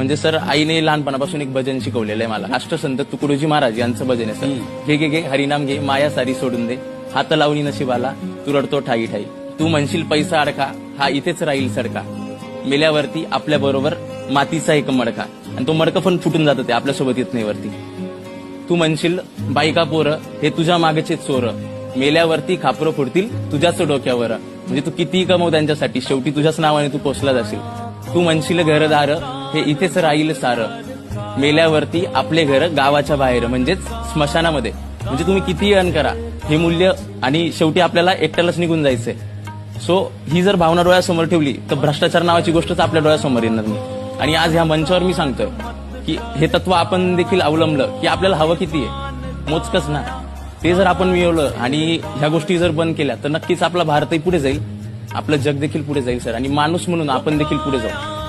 म्हणजे सर आईने लहानपणापासून एक भजन शिकवलेलं आहे मला. राष्ट्रसंत तुकडोजी महाराज यांचं भजन आहे सर. घे घे घे हरिनाम घे माया सारी सोडून दे. हात लावणी नशिबाला तू रडतो ठाई ठाई. तू म्हणशील पैसा अडका हा इथेच राहील सडका. मेल्यावरती आपल्या बरोबर मातीचा एक मडका. आणि तो मडका पण फुटून जातं ते आपल्यासोबत येत नाही वरती. तू म्हणशील बायका पोरं हे तुझ्या मागचे चोर. मेल्यावरती खापरं फोडतील तुझ्याच डोक्यावर. म्हणजे तू कितीही कमव त्यांच्यासाठी शेवटी तुझ्याच नावाने तू पोचला जाशील. तू म्हणशील घरदार हे इथेच राहील सारं. मेल्यावरती आपले घर गावाच्या बाहेर म्हणजेच स्मशानामध्ये. म्हणजे तुम्ही कितीही अन करा हे मूल्य आणि शेवटी आपल्याला एकट्यालाच निघून जायचंय. सो ही जर भावना डोळ्यासमोर ठेवली तर भ्रष्टाचार नावाची गोष्टच आपल्या डोळ्यासमोर येणार नाही. आणि आज ह्या मंचावर मी सांगतोय की हे तत्व आपण देखील अवलंबलं की आपल्याला हवं किती आहे. मोजकच ना. ते जर आपण मिळवलं आणि ह्या गोष्टी जर बंद केल्या तर नक्कीच आपला भारतही पुढे जाईल. आपलं जग देखील पुढे जाईल सर. आणि माणूस म्हणून आपण देखील पुढे जाऊ.